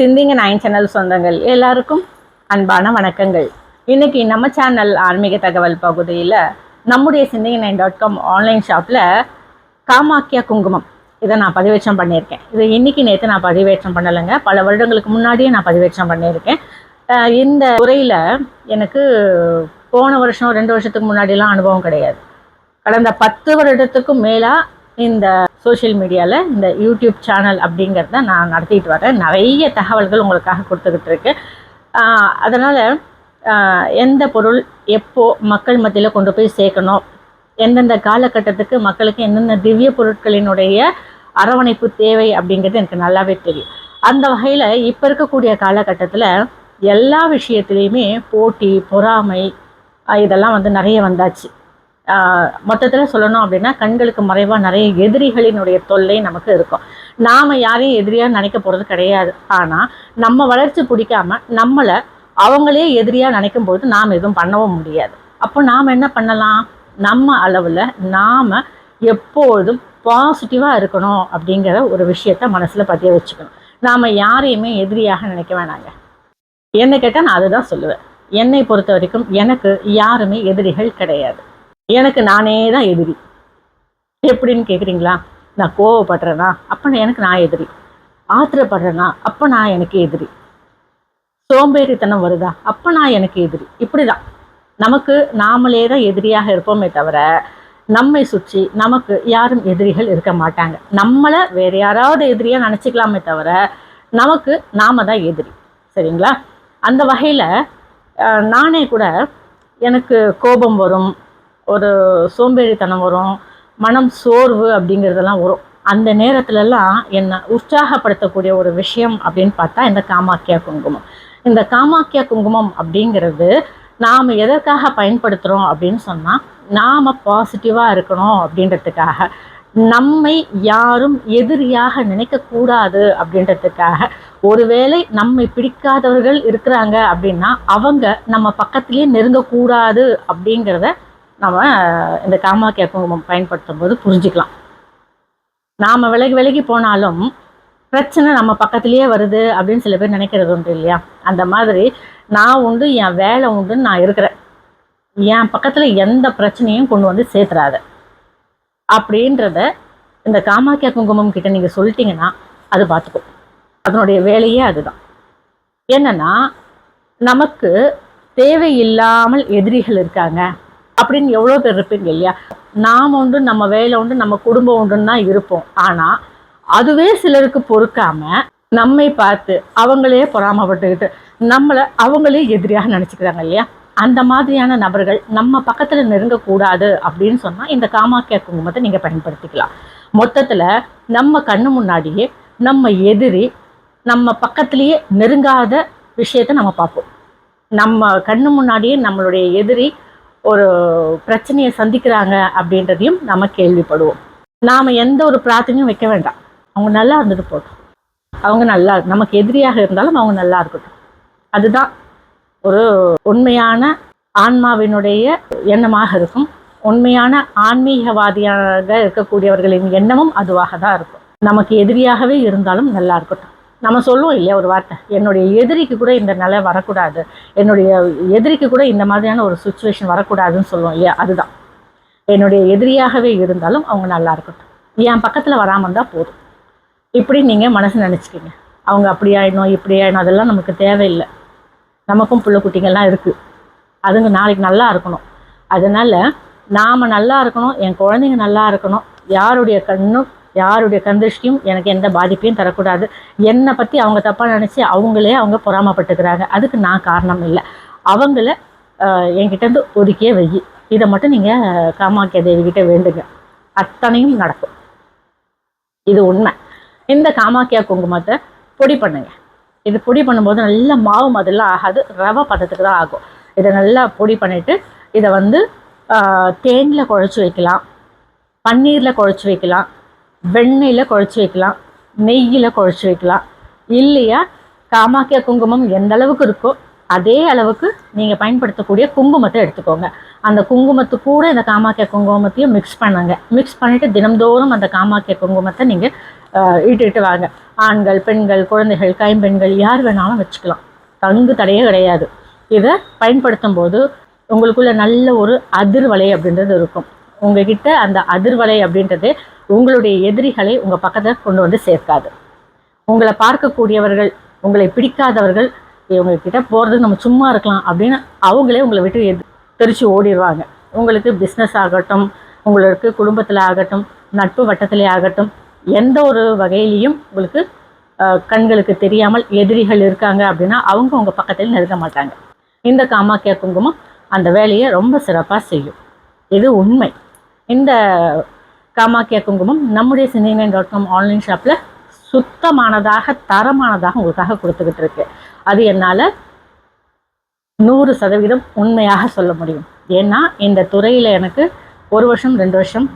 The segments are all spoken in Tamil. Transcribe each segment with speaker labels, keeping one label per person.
Speaker 1: சிந்திங்க நைன் சேனல் சொந்தங்கள். எல்லாருக்கும் அன்பான வணக்கங்கள். இன்னைக்கு நம்ம சேனல் ஆன்மீக தகவல் பகுதியில் நம்முடைய சிந்திங்க நைன் டாட் காம் ஆன்லைன் ஷாப்பில் காமாக்கியா குங்குமம். இதை நான் பதிவேற்றம் பண்ணியிருக்கேன். இது இன்னைக்கு நேற்று நான் பதிவேற்றம் பண்ணலைங்க. பல வருடங்களுக்கு முன்னாடியே நான் பதிவேற்றம் பண்ணியிருக்கேன். இந்த துறையில் எனக்கு போன வருஷம் ரெண்டு வருஷத்துக்கு முன்னாடிலாம் அனுபவம் கிடையாது. கடந்த பத்து வருடத்துக்கும் மேலாக இந்த சோஷியல் மீடியாவில் இந்த யூடியூப் சேனல் அப்படிங்கிறத நான் நடத்திட்டு வரேன். நிறைய தகவல்கள் உங்களுக்காக கொடுத்துக்கிட்டு இருக்கு. அதனால் எந்த பொருள் எப்போ மக்கள் மத்தியில் கொண்டு போய் சேர்க்கணும்? எந்தெந்த காலகட்டத்துக்கு மக்களுக்கு எந்தெந்த திவ்ய பொருட்களினுடைய அரவணைப்பு தேவை அப்படிங்கிறது எனக்கு நல்லாவே தெரியும். அந்த வகையில் இப்போ இருக்கக்கூடிய காலகட்டத்தில் எல்லா விஷயத்துலேயுமே போட்டி பொறாமை இதெல்லாம் வந்து நிறைய வந்தாச்சு. மொத்தத்தில் சொல்லணும் அப்படின்னா கண்களுக்கு மறைவாக நிறைய எதிரிகளினுடைய தொல்லை நமக்கு இருக்கும். நாம் யாரையும் எதிரியாக நினைக்க போகிறது கிடையாது. ஆனால் நம்ம வளர்ச்சி பிடிக்காம நம்மளை அவங்களே எதிரியாக நினைக்கும் போது நாம் எதுவும் பண்ணவும் முடியாது. அப்போ நாம் என்ன பண்ணலாம்? நம்ம அளவில் நாம் எப்பொழுதும் பாசிட்டிவாக இருக்கணும் அப்படிங்கிற ஒரு விஷயத்த மனசில் பதிய வச்சுக்கணும். நாம் யாரையுமே எதிரியாக நினைக்க வேணாங்க. என்ன கேட்டால் நான் அதுதான் சொல்லுவேன். என்னை பொறுத்த வரைக்கும் எனக்கு யாருமே எதிரிகள் கிடையாது. எனக்கு நானே தான் எதிரி. எப்படின்னு கேட்குறீங்களா நான் கோவப்படுறேன்னா அப்போ எனக்கு நான் எதிரி. ஆத்திரப்படுறேனா? அப்போ நான் எனக்கு எதிரி. சோம்பேறித்தனம் வருதா? அப்போ நான் எனக்கு எதிரி. இப்படி தான் நமக்கு நாமளே தான் எதிரியாக இருப்போமே தவிர நம்மை சுற்றி நமக்கு யாரும் எதிரிகள் இருக்க மாட்டாங்க. நம்மளை வேறு யாராவது எதிரியாக நினச்சிக்கலாமே தவிர நமக்கு நாம தான் எதிரி. சரிங்களா? அந்த வகையில் நானே கூட எனக்கு கோபம் வரும். ஒரு சோம்பேறித்தனம் வரும் மனம் சோர்வு அப்படிங்கிறதெல்லாம் வரும். அந்த நேரத்துலலாம் என்னை உற்சாகப்படுத்தக்கூடிய ஒரு விஷயம் அப்படின்னு பார்த்தா இந்த காமாக்கியா குங்குமம். இந்த காமாக்கியா குங்குமம் அப்படிங்கிறது நாம் எதற்காக பயன்படுத்துகிறோம் அப்படின்னு சொன்னால் நாம் பாசிட்டிவாக இருக்கணும் அப்படின்றதுக்காக. நம்மை யாரும் எதிரியாக நினைக்கக்கூடாது அப்படின்றதுக்காக. ஒருவேளை நம்மை பிடிக்காதவர்கள் இருக்கிறாங்க அப்படின்னா அவங்க நம்ம பக்கத்துலேயே நெருங்கக்கூடாது அப்படிங்கிறத நம்ம இந்த காமாக்கிய குங்குமம் பயன்படுத்தும் போது புரிஞ்சுக்கலாம். நாம் விலகி விலகி போனாலும் பிரச்சனை நம்ம பக்கத்துலேயே வருது அப்படின்னு சில பேர் நினைக்கிறது உண்டு இல்லையா? அந்த மாதிரி நான் உண்டு என் வேலை உண்டுன்னு நான் இருக்கிறேன். என் பக்கத்தில் எந்த பிரச்சனையும் கொண்டு வந்து சேர்த்துறாத. அப்படின்றத இந்த காமாக்கிய குங்குமம் கிட்ட நீங்கள் சொல்லிட்டீங்கன்னா அது பார்த்துக்கும். அதனுடைய வேலையே அதுதான். என்னன்னா நமக்கு தேவையில்லாமல் எதிரிகள் இருக்காங்க. அப்படின்னு எவ்வளோ பேர் இருப்பீங்க இல்லையா? நாம் உண்டு நம்ம வேலை உண்டு நம்ம குடும்பம் உண்டுன்னு தான் இருப்போம். ஆனால் அதுவே சிலருக்கு பொறுக்காம நம்மை பார்த்து அவங்களே பொறாமப்பட்டுக்கிட்டு நம்மளை அவங்களே எதிரியாக நினச்சிக்கிறாங்க இல்லையா? அந்த மாதிரியான நபர்கள் நம்ம பக்கத்தில் நெருங்கக்கூடாது அப்படின்னு சொன்னால் இந்த காமாக்கியா குங்குமத்தை நீங்கள் பயன்படுத்திக்கலாம். மொத்தத்தில் நம்ம கண்ணு முன்னாடியே நம்ம எதிரி நம்ம பக்கத்துலேயே நெருங்காத விஷயத்தை நம்ம பார்ப்போம். நம்ம கண்ணு முன்னாடியே நம்மளுடைய எதிரி ஒரு பிரச்சனையை சந்திக்கிறாங்க அப்படின்றதையும் நம்ம கேள்விப்படுவோம். நாம் எந்த ஒரு பிரார்த்தனையும் வைக்க வேண்டாம். அவங்க நல்லா இருந்துட்டு போட்டோம் அவங்க நல்லா நமக்கு எதிரியாக இருந்தாலும் அவங்க நல்லா இருக்கட்டும். அதுதான் ஒரு உண்மையான ஆன்மாவினுடைய எண்ணமாக இருக்கும். உண்மையான ஆன்மீகவாதியாக இருக்கக்கூடியவர்களின் எண்ணமும் அதுவாக தான் இருக்கும். நமக்கு எதிரியாகவே இருந்தாலும் நல்லா இருக்கட்டும். நம்ம சொல்லுவோம் இல்லையா ஒரு வார்த்தை என்னுடைய எதிரிக்கு கூட இந்த நிலை வரக்கூடாது என்னுடைய எதிரிக்கு கூட இந்த மாதிரியான ஒரு சுச்சுவேஷன் வரக்கூடாதுன்னு சொல்லுவோம் இல்லையா? அதுதான். என்னுடைய எதிரியாகவே இருந்தாலும் அவங்க நல்லா இருக்கட்டும். என் பக்கத்தில் வராமல் இருந்தால் போதும். இப்படி நீங்கள் மனசு நினச்சிக்கிங்க. அவங்க அப்படி ஆயிடணும் இப்படி ஆயிடணும் அதெல்லாம் நமக்கு தேவையில்லை. நமக்கும் பிள்ளை குட்டிங்கள்லாம் இருக்குது அதுங்க நாளைக்கு நல்லா இருக்கணும். அதனால் நாம் நல்லா இருக்கணும் என் குழந்தைங்க நல்லா இருக்கணும் யாருடைய கண்ணும் யாருடைய கந்திருஷ்டியும் எனக்கு எந்த பாதிப்பையும் தரக்கூடாது. என்னை பற்றி அவங்க தப்பாக நினச்சி அவங்களே அவங்க பொறாமப்பட்டுக்கிறாங்க. அதுக்கு நான் காரணம் இல்லை. அவங்கள ஆஹ், என்கிட்டேருந்து ஒதுக்கியே வை. இதை மட்டும் நீங்கள் காமாக்கிய தேவிகிட்ட வேண்டுங்க. அத்தனையும் நடக்கும். இது உண்மை. இந்த காமாக்கியா குங்குமத்தை பொடி பண்ணுங்க. இது பொடி பண்ணும்போது நல்ல மாவு மாதிரிலாம் ஆகாது. ரவை பதத்துக்கு தான் ஆகும். இதை நல்லா பொடி பண்ணிவிட்டு இதை வந்து தேனில் குழச்சி வைக்கலாம். பன்னீரில் குழச்சி வைக்கலாம். வெண்ணெயில் குழச்சி வைக்கலாம் நெய்யில் குழச்சி வைக்கலாம். இல்லையா? காமாக்கிய குங்குமம் எந்த அளவுக்கு இருக்கோ அதே அளவுக்கு நீங்கள் பயன்படுத்தக்கூடிய குங்குமத்தை எடுத்துக்கோங்க. அந்த குங்குமத்து கூட இந்த காமாக்கிய குங்குமத்தையும் மிக்ஸ் பண்ணுங்க. மிக்ஸ் பண்ணிவிட்டு தினம்தோறும் அந்த காமாக்கிய குங்குமத்தை நீங்கள் இட்டுட்டு வாங்க. ஆண்கள் பெண்கள் குழந்தைகள் கைம்பெண்கள் யார் வேணாலும் வச்சுக்கலாம். தங்கு தடையே கிடையாது. இதை பயன்படுத்தும் போது உங்களுக்குள்ள நல்ல ஒரு அதிர்வலை அப்படின்றது இருக்கும். உங்ககிட்ட அந்த அதிர்வலை அப்படின்றது உங்களுடைய எதிரிகளை உங்கள் பக்கத்தில் கொண்டு வந்து சேர்க்காது. உங்களை பார்க்கக்கூடியவர்கள் உங்களை பிடிக்காதவர்கள் இவங்க கிட்ட போகிறது நம்ம சும்மா இருக்கலாம் அப்படின்னு அவங்களே உங்களை விட்டு எது தெரிச்சு ஓடிடுவாங்க உங்களுக்கு பிஸ்னஸ் ஆகட்டும் உங்களுக்கு குடும்பத்தில் ஆகட்டும் நட்பு வட்டத்திலே ஆகட்டும் எந்த ஒரு வகையிலையும் உங்களுக்கு அஹ், கண்களுக்கு தெரியாமல் எதிரிகள் இருக்காங்க அப்படின்னா அவங்க உங்கள் பக்கத்தில் நெருங்க மாட்டாங்க. இந்த காமாக்கிய குங்குமம் அந்த வேலையை ரொம்ப சிறப்பாக செய்யும். இது உண்மை. இந்த காமாக்கியா குங்குமம் நம்முடைய சிந்தினன் டாட் காம் ஆன்லைன் ஷாப்பில் சுத்தமானதாக தரமானதாக உங்களுக்காக கொடுத்துக்கிட்டு இருக்கு. அது என்னால் நூறு சதவீதம் உண்மையாக சொல்ல முடியும். ஏன்னா இந்த துறையில் எனக்கு ஒரு வருஷம் ரெண்டு வருஷம்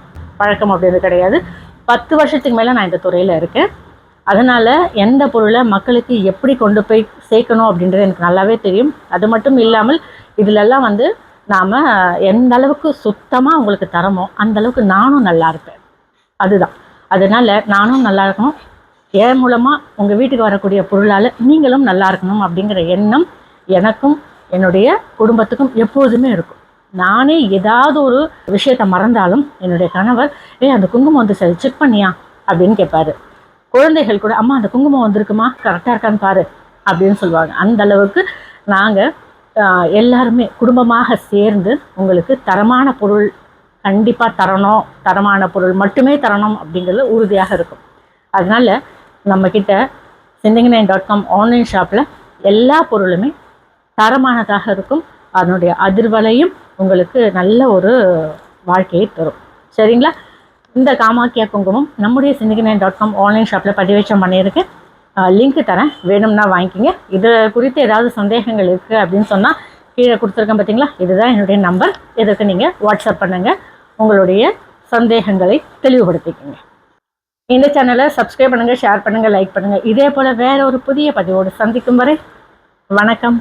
Speaker 1: பழக்கம் அப்படின்றது கிடையாது. பத்து வருஷத்துக்கு மேலே நான் இந்த துறையில் இருக்கேன். அதனால் எந்த பொருளை மக்களுக்கு எப்படி கொண்டு போய் சேர்க்கணும் அப்படின்றது எனக்கு நல்லாவே தெரியும். அது மட்டும் இல்லாமல் இதிலெல்லாம் வந்து நாம் எந்த அளவுக்கு சுத்தமாக உங்களுக்கு தரமோ அந்த அளவுக்கு நானும் நல்லா இருப்பேன். அதுதான். அதனால் நானும் நல்லா இருக்கணும். என் மூலமாக உங்கள் வீட்டுக்கு வரக்கூடிய பொருளால் நீங்களும் நல்லா இருக்கணும் அப்படிங்கிற எண்ணம் எனக்கும் என்னுடைய குடும்பத்துக்கும் எப்போதுமே இருக்கும். நானே ஏதாவது ஒரு விஷயத்தை மறந்தாலும் என்னுடைய கணவர் ஏய் அந்த குங்குமம் வந்து சரி செக் பண்ணியா? அப்படின்னு கேட்பாரு குழந்தைகள் கூட அம்மா அந்த குங்குமம் வந்திருக்குமா? கரெக்டாக இருக்கான்னு பாரு. அப்படின்னு சொல்லுவாங்க. அந்த அளவுக்கு நாங்கள் எல்லாருமே குடும்பமாக சேர்ந்து உங்களுக்கு தரமான பொருள் கண்டிப்பாக தரணும். தரமான பொருள் மட்டுமே தரணும் அப்படிங்கிறது உறுதியாக இருக்கும். அதனால் நம்மக்கிட்ட சிந்திங் நைன் டாட் காம் ஆன்லைன் ஷாப்பில் எல்லா பொருளுமே தரமானதாக இருக்கும். அதனுடைய அதிர்வலையும் உங்களுக்கு நல்ல ஒரு வாழ்க்கையை தரும். சரிங்களா? இந்த காமாக்கியா குங்குமம் நம்முடைய சிந்திங் நைன் டாட் காம் ஆன்லைன் ஷாப்பில் பதிவேற்றம் பண்ணியிருக்கேன் லிங்க் தரேன். வேணும்னா வாங்கிக்கிங்க. இது குறித்து ஏதாவது சந்தேகங்கள் இருக்குது அப்படின்னு சொன்னால் கீழே கொடுத்துருக்கேன் பார்த்தீங்களா இதுதான் என்னுடைய நம்பர் இதற்கு நீங்கள் வாட்ஸ்அப் பண்ணுங்கள் உங்களுடைய சந்தேகங்களை தெளிவுபடுத்திக்கோங்க. இந்த சேனலை சப்ஸ்கிரைப் பண்ணுங்கள் ஷேர் பண்ணுங்கள் லைக் பண்ணுங்கள் இதே போல் வேறு ஒரு புதிய பதிவோடு சந்திக்கும் வரை வணக்கம்.